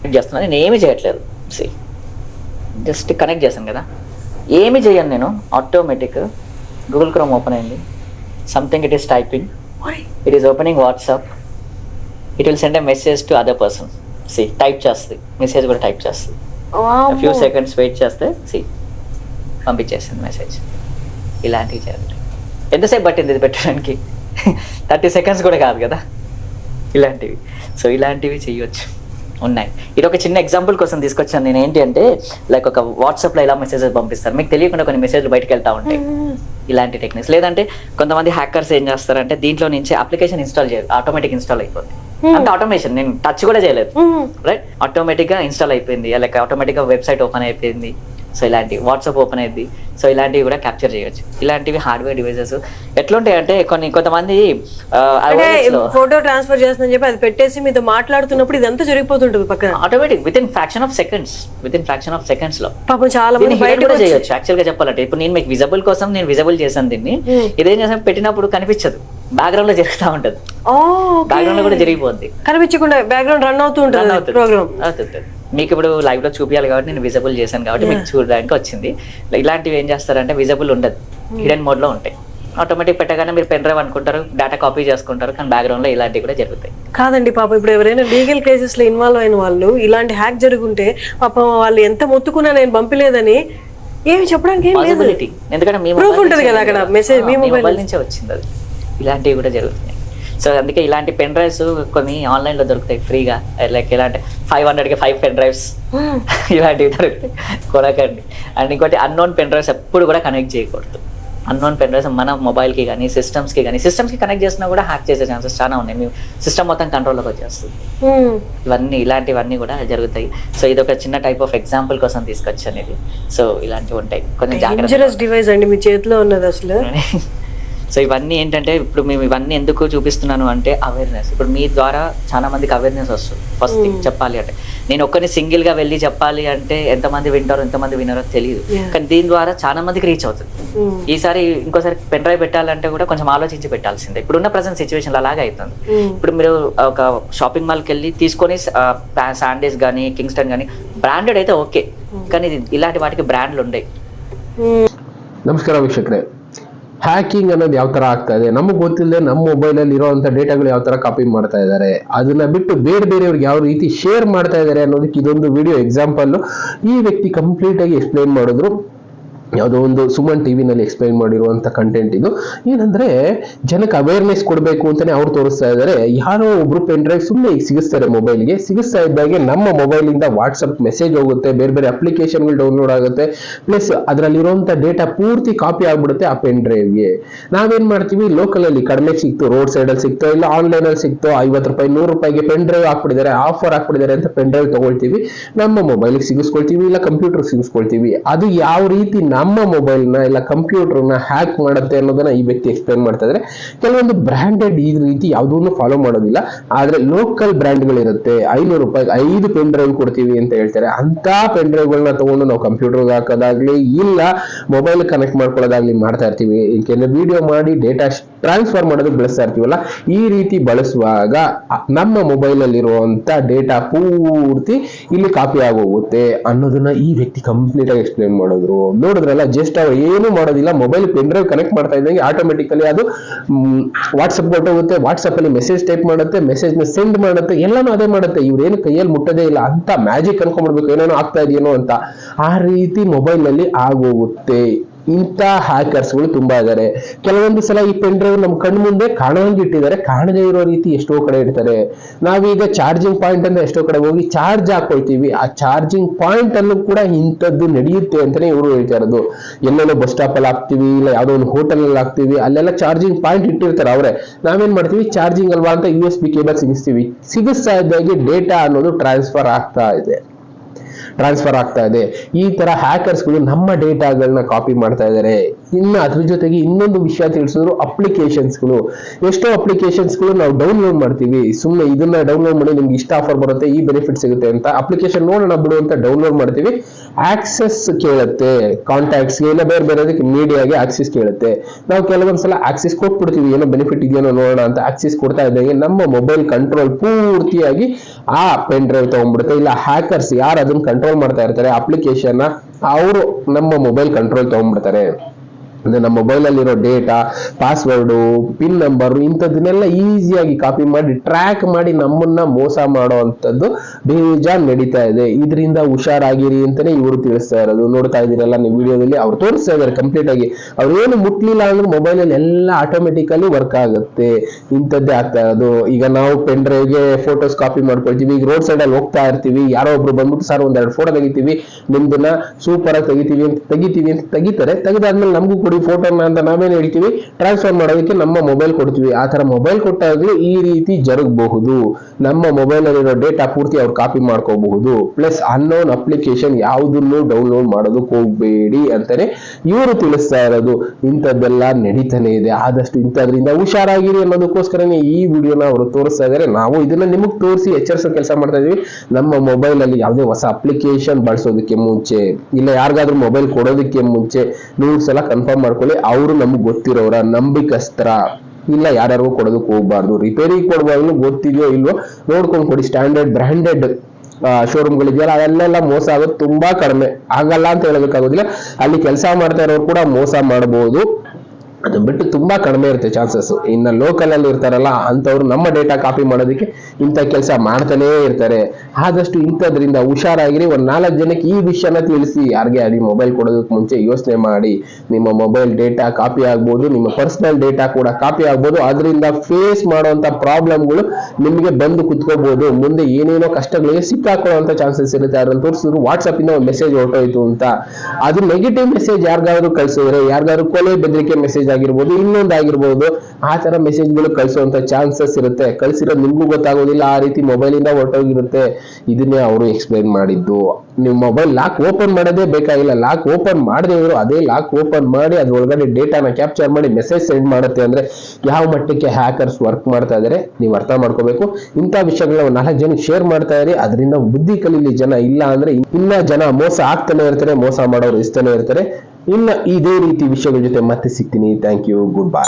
Connect చేస్తున్నా. నేను ఏమీ చేయట్లేదు. సి జస్ట్ కనెక్ట్ చేశాను కదా. ఏమి చేయను నేను. ఆటోమేటిక్ గూగుల్ క్రోమ్ ఓపెన్ అయింది. Something it is typing it is opening WhatsApp it will send a message to other person see type చేస్తుంది. మెసేజ్ కూడా టైప్ చేస్తుంది. ఫ్యూ సెకండ్స్ వెయిట్ చేస్తే సి పంపించేసింది మెసేజ్ ఇలాంటివి జరుగుతాయి ఎంతసేపు పట్టింది ఇది పెట్టడానికి? థర్టీ సెకండ్స్ కూడా కాదు కదా. ఇలాంటివి. సో ఇలాంటివి చేయొచ్చు. ఉన్నాయి. ఇది ఒక చిన్న ఎగ్జాంపుల్ కోసం తీసుకొచ్చాను నేను. ఏంటి అంటే లైక్ ఒక వాట్సాప్లో ఇలా మెసేజెస్ పంపిస్తారు. మీకు తెలియకుండా కొన్ని మెసేజ్లు బయటకు వెళ్తా ఉంటాయి. ఇలాంటి టెక్నిక్స్ లేదంటే కొంతమంది హ్యాకర్స్ ఏం చేస్తారంటే దీంట్లో నుంచి అప్లికేషన్ ఇన్స్టాల్ చేయరు ఆటోమేటిక్ ఇన్స్టాల్ అయిపోతుంది అంటే ఆటోమేషన్ నేను టచ్ కూడా చేయలేదు. రైట్ ఆటోమేటిక్గా ఇన్స్టాల్ అయిపోయింది. లైక్ ఆటోమేటిక్గా వెబ్సైట్ ఓపెన్ అయిపోయింది. సో ఇలాంటివి వాట్సాప్ ఓపెన్ అయింది సో ఇలాంటివి కూడా క్యాప్చర్ చేయొచ్చు. ఇలాంటివి హార్డ్వేర్ డివైసెస్ ఎట్లుంటాయి అంటే కొన్ని కొంతమంది ఫోటో ట్రాన్స్ఫర్ చేస్తుందని చెప్పి అది పెట్టేసి మీతో మాట్లాడుతున్నప్పుడు ఇదంతా జరిగిపోతుంటుంది పక్కన. Automatic within fraction of seconds within fraction of సెకండ్స్లో. పాపం చాలా మంది బయటకు కూడా చేయొచ్చు యాక్చువల్గా చెప్పాలంటే. ఇప్పుడు నేను మీకు విజబుల్ కోసం నేను విజబుల్ చేశాను దీన్ని. ఇదేం చేసాను పెట్టినప్పుడు కనిపించదు. బ్యాక్గ్రౌండ్లో జరుగుతూ ఉంటది. బ్యాక్గ్రౌండ్లో కూడా జరిగిపోద్ది. కనిపించకుండా బ్యాక్గ్రౌండ్ రన్ అవుతూ ఉంటుంది. ప్రోగ్రామ్. మీకు ఇప్పుడు లైవ్లో చూపించాలి కాబట్టి నేను విజిబుల్ చేశాను కాబట్టి మీకు చూడడానికి వచ్చింది. ఇలాంటివి ఏం చేస్తారంటే విజిబుల్ ఉండదు. హిడెన్ మోడ్లో ఉంటాయి. ఆటోమేటిక్ పెట్టగానే మీరు పెన్ డ్రైవ్ అనుకుంటారు డేటా కాపీ చేసుకుంటారు కానీ బ్యాక్గ్రౌండ్లో ఇలాంటివి కూడా జరుగుతాయి. కాదండి పాపం ఇప్పుడు ఎవరైనా లీగల్ కేసెస్లో ఇన్వాల్వ్ అయిన వాళ్ళు ఇలాంటి హ్యాక్ జరుగుంటే పాపం వాళ్ళు ఎంత మొత్తుకున్నా నేను పంపలేదని ఏమి చెప్పడానికి ఎందుకంటే మీ mobile ఉంటది కదా అక్కడ, message మీ mobile నుంచే వచ్చింది అది. ఇలాంటివి కూడా జరుగుతున్నాయి. సో అందుకే ఇలాంటి పెన్ డ్రైవ్స్ కొన్ని ఆన్లైన్లో దొరుకుతాయి ఫ్రీగా. లైక్ ఇలాంటి ఫైవ్ హండ్రెడ్కి ఫైవ్ పెన్ డ్రైవ్స్ ఇలాంటివి దొరుకుతాయి. కొనకండి. అండ్ ఇంకోటి అన్నోన్ పెన్ డ్రైవ్స్ ఎప్పుడు కూడా కనెక్ట్ చేయకూడదు. అన్నోన్ పెన్ డ్రైవ్స్ మన మొబైల్కి కానీ సిస్టమ్స్కి కానీ సిస్టమ్స్కి కనెక్ట్ చేసినా కూడా హ్యాక్ చేసే ఛాన్సెస్ చాలా ఉన్నాయి. మీ సిస్టమ్ మొత్తం కంట్రోల్లోకి వచ్చేస్తుంది. Hmm. ఇవన్నీ ఇలాంటివన్నీ కూడా జరుగుతాయి. సో ఇది ఒక చిన్న టైప్ ఆఫ్ ఎగ్జాంపుల్ కోసం తీసుకొచ్చాను ఇది. సో ఇలాంటివి ఉంటాయి. కొంచెం జాగ్రత్త డివైస్ అండి మీ చేతిలో ఉన్నది అసలు. సో ఇవన్నీ ఏంటంటే ఇప్పుడు మేము ఇవన్నీ ఎందుకు చూపిస్తున్నాను అంటే అవేర్నెస్ ఇప్పుడు మీ ద్వారా చాలా మందికి అవేర్నెస్ వస్తుంది. First thing hmm. చెప్పాలి అంటే. నేను ఒక్కరిని సింగిల్గా వెళ్ళి చెప్పాలి అంటే ఎంతమంది వింటారో ఎంతమంది వినరో తెలియదు. కానీ దీని ద్వారా చాలా మందికి రీచ్ అవుతుంది. Hmm. ఈసారి ఇంకోసారి పెన్ డ్రైవ్ పెట్టాలంటే కూడా కొంచెం ఆలోచించి పెట్టాల్సిందే. ఇప్పుడున్న ప్రజెంట్ సిచ్యువేషన్ అలాగే అవుతుంది. Hmm. ఇప్పుడు మీరు ఒక షాపింగ్ మాల్కి వెళ్ళి తీసుకొని శాండీస్ కానీ కింగ్స్టన్ కానీ బ్రాండెడ్ అయితే ఓకే కానీ ఇలాంటి వాటికి బ్రాండ్లు ఉండే నమస్కారం వీక్షకులే. ಹ್ಯಾಕಿಂಗ್ ಅನ್ನೋದು ಯಾವ ತರ ಆಗ್ತಾ ಇದೆ? ನಮಗೆ ಗೊತ್ತಿಲ್ಲದೆ ನಮ್ಮ ಮೊಬೈಲಲ್ಲಿ ಇರೋವಂಥ ಡೇಟಾಗಳು ಯಾವ ತರ ಕಾಪಿ ಮಾಡ್ತಾ ಇದ್ದಾರೆ ಅದನ್ನ ಬಿಟ್ಟು ಬೇರೆ ಬೇರೆಯವ್ರಿಗೆ ಯಾವ ರೀತಿ ಶೇರ್ ಮಾಡ್ತಾ ಇದ್ದಾರೆ ಅನ್ನೋದಕ್ಕೆ ಇದೊಂದು ವಿಡಿಯೋ ಎಕ್ಸಾಂಪಲ್ ಈ ವ್ಯಕ್ತಿ ಕಂಪ್ಲೀಟ್ ಆಗಿ ಎಕ್ಸ್ಪ್ಲೈನ್ ಮಾಡಿದ್ರು. ಯಾವುದೋ ಒಂದು ಸುಮನ್ ಟಿವಿನಲ್ಲಿ ಎಕ್ಸ್ಪ್ಲೈನ್ ಮಾಡಿರುವಂಥ ಕಂಟೆಂಟ್ ಇದು. ಏನಂದ್ರೆ ಜನಕ್ಕೆ ಅವೇರ್ನೆಸ್ ಕೊಡಬೇಕು ಅಂತಾನೆ ಅವ್ರು ತೋರಿಸ್ತಾ ಇದ್ದಾರೆ. ಯಾರೋ ಒಬ್ರು ಪೆನ್ ಡ್ರೈವ್ ಸುಮ್ಮನೆ ಈಗ ಸಿಗಿಸ್ತಾರೆ ಮೊಬೈಲ್ಗೆ ಸಿಗಿಸ್ತಾ ಇದ್ದಾಗೆ ನಮ್ಮ ಮೊಬೈಲಿಂದ ವಾಟ್ಸಪ್ ಮೆಸೇಜ್ ಹೋಗುತ್ತೆ, ಬೇರೆ ಬೇರೆ ಅಪ್ಲಿಕೇಶನ್ಗಳು ಡೌನ್ಲೋಡ್ ಆಗುತ್ತೆ. ಪ್ಲಸ್ ಅದರಲ್ಲಿರುವಂಥ ಡೇಟಾ ಪೂರ್ತಿ ಕಾಪಿ ಆಗ್ಬಿಡುತ್ತೆ ಆ ಪೆನ್ ಡ್ರೈವ್ಗೆ ನಾವೇನ್ ಮಾಡ್ತೀವಿ? ಲೋಕಲ್ ಅಲ್ಲಿ ಕಡಿಮೆ ಸಿಕ್ತು ರೋಡ್ ಸೈಡ್ ಅಲ್ಲಿ ಸಿಕ್ತೋ, ಇಲ್ಲ ಆನ್ಲೈನ್ ಅಲ್ಲಿ ಸಿಕ್ತೋ, ಐವತ್ತು ರೂಪಾಯಿ, ನೂರು ರೂಪಾಯಿಗೆ ಪೆನ್ ಡ್ರೈವ್ ಹಾಕ್ಬಿಟ್ಟಿದ್ದಾರೆ ಆಫರ್ ಹಾಕ್ಬಿಟ್ಟಿದ್ದಾರೆ ಅಂತ ಪೆನ್ ಡ್ರೈವ್ ತಗೊಳ್ತೀವಿ. ನಮ್ಮ ಮೊಬೈಲ್ಗೆ ಸಿಗಿಸ್ಕೊಳ್ತೀವಿ, ಇಲ್ಲ ಕಂಪ್ಯೂಟರ್ ಸಿಗಿಸ್ಕೊಳ್ತೀವಿ. ಅದು ಯಾವ ರೀತಿ ನಮ್ಮ ಮೊಬೈಲ್ನ ಇಲ್ಲ ಕಂಪ್ಯೂಟರ್ನ ಹ್ಯಾಕ್ ಮಾಡುತ್ತೆ ಅನ್ನೋದನ್ನ ಈ ವ್ಯಕ್ತಿ ಎಕ್ಸ್ಪ್ಲೈನ್ ಮಾಡ್ತಾ ಇದ್ದಾರೆ ಕೆಲವೊಂದು ಬ್ರ್ಯಾಂಡೆಡ್ ಈ ರೀತಿ ಯಾವುದನ್ನು ಫಾಲೋ ಮಾಡೋದಿಲ್ಲ. ಆದ್ರೆ ಲೋಕಲ್ ಬ್ರ್ಯಾಂಡ್ಗಳಿರುತ್ತೆ ಐನೂರು ರೂಪಾಯಿ, ಐದು ಪೆನ್ ಡ್ರೈವ್ ಕೊಡ್ತೀವಿ ಅಂತ ಹೇಳ್ತಾರೆ. ಅಂತ ಪೆನ್ ಡ್ರೈವ್ಗಳನ್ನ ತಗೊಂಡು ನಾವು ಕಂಪ್ಯೂಟರ್ಗೆ ಹಾಕೋದಾಗ್ಲಿ, ಇಲ್ಲ ಮೊಬೈಲ್ ಕನೆಕ್ಟ್ ಮಾಡ್ಕೊಳ್ಳೋದಾಗ್ಲಿ ಮಾಡ್ತಾ ಇರ್ತೀವಿ. ಏಕೆಂದ್ರೆ ವಿಡಿಯೋ ಮಾಡಿ ಡೇಟಾ ಟ್ರಾನ್ಸ್ಫರ್ ಮಾಡೋದಕ್ಕೆ ಬಳಸ್ತಾ ಇರ್ತೀವಲ್ಲ, ಈ ರೀತಿ ಬಳಸುವಾಗ ನಮ್ಮ ಮೊಬೈಲ್ ಅಲ್ಲಿರುವಂತ ಡೇಟಾ ಪೂರ್ತಿ ಇಲ್ಲಿ ಕಾಪಿ ಆಗೋಗುತ್ತೆ ಅನ್ನೋದನ್ನ ಈ ವ್ಯಕ್ತಿ ಕಂಪ್ಲೀಟ್ ಆಗಿ ಎಕ್ಸ್ಪ್ಲೇನ್ ಮಾಡಿದ್ರು. ನೋಡಿದ್ರಲ್ಲ ಜಸ್ಟ್ ಅವ್ರು ಏನು ಮಾಡೋದಿಲ್ಲ ಮೊಬೈಲ್ ಪೆನ್ ಡ್ರೈವ್ ಕನೆಕ್ಟ್ ಮಾಡ್ತಾ ಇದ್ದಂಗೆ ಆಟೋಮೆಟಿಕಲಿ ಅದು ವಾಟ್ಸಪ್ ಹೊಟ್ಟೋಗುತ್ತೆ ವಾಟ್ಸಪ್ ಅಲ್ಲಿ ಮೆಸೇಜ್ ಟೈಪ್ ಮಾಡುತ್ತೆ ಮೆಸೇಜ್ನ ಸೆಂಡ್ ಮಾಡುತ್ತೆ, ಎಲ್ಲಾನು ಅದೇ ಮಾಡುತ್ತೆ. ಇವ್ರೇನು ಕೈಯಲ್ಲಿ ಮುಟ್ಟದೇ ಇಲ್ಲ, ಅಂತ ಮ್ಯಾಜಿಕ್ ಅನ್ಕೊಂಡ್ಬಿಡ್ಬೇಕು, ಏನೇನೋ ಆಗ್ತಾ ಇದೆಯೇನೋ ಅಂತ. ಆ ರೀತಿ ಮೊಬೈಲ್ನಲ್ಲಿ ಆಗೋಗುತ್ತೆ. ಇಂಥ ಹ್ಯಾಕರ್ಸ್ಗಳು ತುಂಬಾ ಇದ್ದಾರೆ ಕೆಲವೊಂದು ಸಲ ಈ ಪೆನ್ ಡ್ರೈವ್ ನಮ್ಮ ಕಣ್ಣು ಮುಂದೆ ಕಾಣೋಂಗೆ ಇಟ್ಟಿದ್ದಾರೆ. ಕಾಣದೇ ಇರೋ ರೀತಿ ಎಷ್ಟೋ ಕಡೆ ಇಡ್ತಾರೆ. ನಾವೀಗ ಚಾರ್ಜಿಂಗ್ ಪಾಯಿಂಟ್ ಅಂತ ಎಷ್ಟೋ ಕಡೆ ಹೋಗಿ ಚಾರ್ಜ್ ಹಾಕೊಳ್ತೀವಿ. ಆ ಚಾರ್ಜಿಂಗ್ ಪಾಯಿಂಟ್ ಅಲ್ಲೂ ಕೂಡ ಇಂಥದ್ದು ನಡೆಯುತ್ತೆ ಅಂತಾನೆ ಇವರು ಹೇಳ್ತಾ ಇರೋದು. ಎಲ್ಲೆಲ್ಲೋ ಬಸ್ ಸ್ಟಾಪ್ ಅಲ್ಲಿ ಹಾಕ್ತಿವಿ, ಇಲ್ಲ ಯಾವುದೋ ಒಂದು ಹೋಟೆಲ್ ಅಲ್ಲಿ ಹಾಕ್ತಿವಿ, ಅಲ್ಲೆಲ್ಲ ಚಾರ್ಜಿಂಗ್ ಪಾಯಿಂಟ್ ಇಟ್ಟಿರ್ತಾರೆ ಅವರೇ. ನಾವೇನ್ ಮಾಡ್ತೀವಿ? ಚಾರ್ಜಿಂಗ್ ಅಲ್ವಾ ಅಂತ ಯು ಎಸ್ ಬಿ ಕೇಬಲ್ ಸಿಗಿಸ್ತೀವಿ ಸಿಗಿಸ್ತಾ ಇದ್ದಾಗೆ ಡೇಟಾ ಅನ್ನೋದು ಟ್ರಾನ್ಸ್ಫರ್ ಆಗ್ತಾ ಇದೆ. ಟ್ರಾನ್ಸ್ಫರ್ ಆಗ್ತಾ ಇದೆ. ಈ ತರ ಹ್ಯಾಕರ್ಸ್ಗಳು ನಮ್ಮ ಡೇಟಾಗಳನ್ನ ಕಾಪಿ ಮಾಡ್ತಾ ಇದ್ದಾರೆ ಇನ್ನು ಅದ್ರ ಜೊತೆಗೆ ಇನ್ನೊಂದು ವಿಷಯ ತಿಳಿಸಿದ್ರು ಅಪ್ಲಿಕೇಶನ್ಸ್ಗಳು ಎಷ್ಟೋ ಅಪ್ಲಿಕೇಶನ್ಸ್ಗಳು ನಾವು ಡೌನ್ಲೋಡ್ ಮಾಡ್ತೀವಿ. ಸುಮ್ಮನೆ ಇದನ್ನ ಡೌನ್ಲೋಡ್ ಮಾಡಿ ನಿಮ್ಗೆ ಇಷ್ಟ ಆಫರ್ ಬರುತ್ತೆ, ಈ ಬೆನಿಫಿಟ್ ಸಿಗುತ್ತೆ ಅಂತ. ಅಪ್ಲಿಕೇಶನ್ ನೋಡೋಣ ಬಿಡು ಅಂತ ಡೌನ್ಲೋಡ್ ಮಾಡ್ತೀವಿ. ಆಕ್ಸೆಸ್ ಕೇಳುತ್ತೆ. ಕಾಂಟ್ಯಾಕ್ಟ್ಸ್ಗೆ ಇಲ್ಲ ಬೇರೆ ಬೇರೆದಕ್ಕೆ ಮೀಡಿಯಾಗೆ ಆಕ್ಸಿಸ್ ಕೇಳುತ್ತೆ. ನಾವು ಕೆಲವೊಂದ್ಸಲ ಆಕ್ಸಿಸ್ ಕೊಟ್ಬಿಡ್ತೀವಿ. ಏನೋ ಬೆನಿಫಿಟ್ ಇದೆಯೋ ನೋಡೋಣ ಅಂತ ಆಕ್ಸಿಸ್ ಕೊಡ್ತಾ ಇದ್ದಂಗೆ ನಮ್ಮ ಮೊಬೈಲ್ ಕಂಟ್ರೋಲ್ ಪೂರ್ತಿಯಾಗಿ ಆ ಪೆನ್ ಡ್ರೈವ್ ತಗೊಂಡ್ಬಿಡುತ್ತೆ. ಇಲ್ಲ ಹ್ಯಾಕರ್ಸ್ ಯಾರು ಅದನ್ನ ಕಂಟ್ರೋಲ್ ಮಾಡ್ತಾ ಇರ್ತಾರೆ? ಅಪ್ಲಿಕೇಶನ್ ಅವರು ನಮ್ಮ ಮೊಬೈಲ್ ಕಂಟ್ರೋಲ್ ತಗೊಂಡ್ಬಿಡ್ತಾರೆ. ನಮ್ಮ ಮೊಬೈಲ್ ಅಲ್ಲಿರೋ ಡೇಟಾ ಪಾಸ್ವರ್ಡು ಪಿನ್ ನಂಬರ್ ಇಂಥದನ್ನೆಲ್ಲ ಈಸಿಯಾಗಿ ಕಾಪಿ ಮಾಡಿ ಟ್ರ್ಯಾಕ್ ಮಾಡಿ ನಮ್ಮನ್ನ ಮೋಸ ಮಾಡೋ ಅಂಥದ್ದು ಬೇಜಾನ್ ನಡೀತಾ ಇದೆ. ಇದರಿಂದ ಹುಷಾರಾಗಿರಿ ಅಂತಾನೆ ಇವರು ತಿಳಿಸ್ತಾ ಇರೋದು. ನೋಡ್ತಾ ಇದೀರಲ್ಲ ನೀವು ವಿಡಿಯೋದಲ್ಲಿ ಅವ್ರು ತೋರಿಸ್ತಾ ಇದಾರೆ ಕಂಪ್ಲೀಟ್ ಆಗಿ. ಅವ್ರು ಏನು ಮುಟ್ಲಿಲ್ಲ ಅಂದ್ರೆ ಮೊಬೈಲ್ ಅಲ್ಲಿ ಎಲ್ಲ ಆಟೋಮೆಟಿಕಲಿ ವರ್ಕ್ ಆಗುತ್ತೆ. ಇಂಥದ್ದೇ ಆಗ್ತಾ ಇರೋದು. ಈಗ ನಾವು ಪೆನ್ ಡ್ರೈವ್ಗೆ ಫೋಟೋಸ್ ಕಾಪಿ ಮಾಡ್ಕೊಳ್ತೀವಿ. ಈಗ ರೋಡ್ ಸೈಡ್ ಅಲ್ಲಿ ಹೋಗ್ತಾ ಇರ್ತೀವಿ. ಯಾರೋ ಒಬ್ರು ಬಂದ್ಬಿಟ್ಟು, ಸರ್ ಒಂದೆರಡು ಫೋಟೋ ತೆಗಿತೀವಿ. ನಿಮ್ದನ್ನ ಸೂಪರ್ ಆಗಿ ತೆಗಿತೀವಿ ಅಂತ ತೆಗಿತೀವಿ ಅಂತ ತೆಗಿತಾರೆ. ತೆಗೆದಾದ್ಮೇಲೆ ನಮಗೂ ಕೊಡಿ ಫೋಟೋನ ಅಂತ ನಾವೇನು ಹೇಳ್ತೀವಿ? ಟ್ರಾನ್ಸ್ಫರ್ ಮಾಡೋದಕ್ಕೆ ನಮ್ಮ ಮೊಬೈಲ್ ಕೊಡ್ತೀವಿ. ಆ ತರ ಮೊಬೈಲ್ ಕೊಟ್ಟಾಗಲೂ ಈ ರೀತಿ ಜರುಗಬಹುದು. ನಮ್ಮ ಮೊಬೈಲ್ ಅಲ್ಲಿರೋ ಡೇಟಾ ಪೂರ್ತಿ ಅವ್ರು ಕಾಪಿ ಮಾಡ್ಕೋಬಹುದು. ಪ್ಲಸ್ ಅನ್ನೋನ್ ಅಪ್ಲಿಕೇಶನ್ ಯಾವುದನ್ನು ಡೌನ್ಲೋಡ್ ಮಾಡೋದಕ್ಕೆ ಹೋಗ್ಬೇಡಿ ಅಂತಾನೆ ಇವರು ತಿಳಿಸ್ತಾ ಇರೋದು. ಇಂಥದ್ದೆಲ್ಲ ನಡೀತಾನೆ ಇದೆ. ಆದಷ್ಟು ಇಂಥದ್ರಿಂದ ಹುಷಾರಾಗಿರಿ ಅನ್ನೋದಕ್ಕೋಸ್ಕರನೇ ಈ ವಿಡಿಯೋನ ಅವರು ತೋರಿಸ್ತಾ ಇದ್ದಾರೆ ನಾವು ಇದನ್ನ ನಿಮಗೆ ತೋರಿಸಿ ಎಚ್ಚರಿಸೋ ಕೆಲಸ ಮಾಡ್ತಾ ಇದೀವಿ. ನಮ್ಮ ಮೊಬೈಲ್ ಅಲ್ಲಿ ಯಾವುದೇ ಹೊಸ ಅಪ್ಲಿಕೇಶನ್ ಬಳಸೋದಕ್ಕೆ ಮುಂಚೆ, ಇಲ್ಲ ಯಾರಿಗಾದ್ರೂ ಮೊಬೈಲ್ ಕೊಡೋದಕ್ಕೆ ಮುಂಚೆ ನೀವು ಸಲ ಕನ್ಫರ್ಮ್ ಮಾಡ್ಕೊಳ್ಳಿ. ಅವರು ನಮ್ಗೆ ಗೊತ್ತಿರೋರ ನಂಬಿಕಸ್ತ್ರ ಇಲ್ಲ ಯಾರ್ಯಾರಿಗೂ ಕೊಡೋದಕ್ಕೆ ಹೋಗ್ಬಾರ್ದು. ರಿಪೇರಿ ಕೊಡ್ಬಾರ್ದು ಗೊತ್ತಿದೆಯೋ ಇಲ್ವೋ ನೋಡ್ಕೊಂಡು ಕೊಡಿ. ಸ್ಟ್ಯಾಂಡರ್ಡ್ ಬ್ರ್ಯಾಂಡೆಡ್ ಶೋರೂಮ್ಗಳಿದೆಯಲ್ಲ ಅದೆಲ್ಲ ಮೋಸ ಆಗೋದು ತುಂಬಾ ಕಡಿಮೆ. ಆಗಲ್ಲ ಅಂತ ಹೇಳಬೇಕಾಗೋದಿಲ್ಲ ಅಲ್ಲಿ ಕೆಲಸ ಮಾಡ್ತಾ ಇರೋರು ಕೂಡ ಮೋಸ ಮಾಡಬಹುದು ಅದು ಬಿಟ್ಟು ತುಂಬಾ ಕಡಿಮೆ ಇರುತ್ತೆ ಚಾನ್ಸಸ್ ಇನ್ನ ಲೋಕಲ್ ಅಲ್ಲಿ ಇರ್ತಾರಲ್ಲ ಅಂತವ್ರು ನಮ್ಮ ಡೇಟಾ ಕಾಪಿ ಮಾಡೋದಕ್ಕೆ ಇಂಥ ಕೆಲಸ ಮಾಡ್ತಾನೇ ಇರ್ತಾರೆ. ಆದಷ್ಟು ಇಂಥದ್ರಿಂದ ಹುಷಾರಾಗಿರಿ, ಒಂದ್ ನಾಲ್ಕು ಜನಕ್ಕೆ ಈ ವಿಷಯನ ತಿಳಿಸಿ. ಯಾರಿಗೆ ಆಗಲಿ ಮೊಬೈಲ್ ಕೊಡೋದಕ್ಕೆ ಮುಂಚೆ ಯೋಚನೆ ಮಾಡಿ. ನಿಮ್ಮ ಮೊಬೈಲ್ ಡೇಟಾ ಕಾಪಿ ಆಗ್ಬೋದು, ನಿಮ್ಮ ಪರ್ಸನಲ್ ಡೇಟಾ ಕೂಡ ಕಾಪಿ ಆಗ್ಬೋದು. ಅದರಿಂದ ಫೇಸ್ ಮಾಡುವಂತ ಪ್ರಾಬ್ಲಮ್ಗಳು ನಿಮಗೆ ಬಂದು ಕುತ್ಕೋಬಹುದು ಮುಂದೆ ಏನೇನೋ ಕಷ್ಟಗಳಿಗೆ ಸಿಕ್ಕಾಕೊಳ್ಳುವಂತ ಚಾನ್ಸಸ್ ಇರುತ್ತೆ. ಅದ್ರಲ್ಲಿ ತೋರಿಸಿದ್ರು ವಾಟ್ಸ್ಆಪ್ ಇಂದ ಒಂದು ಮೆಸೇಜ್ ಹೊರಟೋಯ್ತು ಅಂತ. ಅದು ನೆಗೆಟಿವ್ ಮೆಸೇಜ್ ಯಾರಿಗಾದ್ರೂ ಕಳ್ಸಿದ್ರೆ, ಯಾರಿಗಾದ್ರೂ ಕೊಲೆ ಬೆದರಿಕೆ ಮೆಸೇಜ್ ಆಗಿರ್ಬೋದು, ಇನ್ನೊಂದು ಆಗಿರ್ಬೋದು, ಆ ತರ ಮೆಸೇಜ್ಗಳು ಕಳಿಸುವಂತ ಚಾನ್ಸಸ್ ಇರುತ್ತೆ. ಕಳಿಸಿರೋ ನಿಮ್ಗೂ ಗೊತ್ತಾಗೋದಿಲ್ಲ, ಆ ರೀತಿ ಮೊಬೈಲ್ ಇಂದ ಹೊರಟೋಗಿರುತ್ತೆ. ಇದನ್ನೇ ಅವರು ಎಕ್ಸ್ಪ್ಲೈನ್ ಮಾಡಿದ್ದು. ನಿಮ್ ಮೊಬೈಲ್ ಲಾಕ್ ಓಪನ್ ಮಾಡೋದೇ ಬೇಕಾಗಿಲ್ಲ. ಲಾಕ್ ಓಪನ್ ಮಾಡದೇ ಇವರು ಅದೇ ಲಾಕ್ ಓಪನ್ ಮಾಡಿ, ಅದ್ರೊಳಗಡೆ ಡೇಟಾನ ಕ್ಯಾಪ್ಚರ್ ಮಾಡಿ ಮೆಸೇಜ್ ಸೆಂಡ್ ಮಾಡುತ್ತೆ ಅಂದ್ರೆ ಯಾವ ಮಟ್ಟಕ್ಕೆ ಹ್ಯಾಕರ್ಸ್ ವರ್ಕ್ ಮಾಡ್ತಾ ಇದಾರೆ, ನೀವು ಅರ್ಥ ಮಾಡ್ಕೋಬೇಕು. ಇಂಥ ವಿಷಯಗಳನ್ನ ನಾಲ್ಕು ಜನ ಶೇರ್ ಮಾಡ್ತಾ ಇರಿ. ಅದರಿಂದ ಬುದ್ಧಿ ಕಲೀಲಿ ಜನ ಇಲ್ಲ ಅಂದ್ರೆ ಇನ್ನ ಜನ ಮೋಸ ಆಗ್ತಾನೆ ಇರ್ತಾರೆ, ಮೋಸ ಮಾಡೋರು ಇಸ್ತಾನೆ ಇರ್ತಾರೆ. ಇನ್ನ ಇದೇ ರೀತಿ ವಿಷಯಗಳ ಜೊತೆ ಮತ್ತೆ ಸಿಗ್ತೀನಿ. Thank you good bye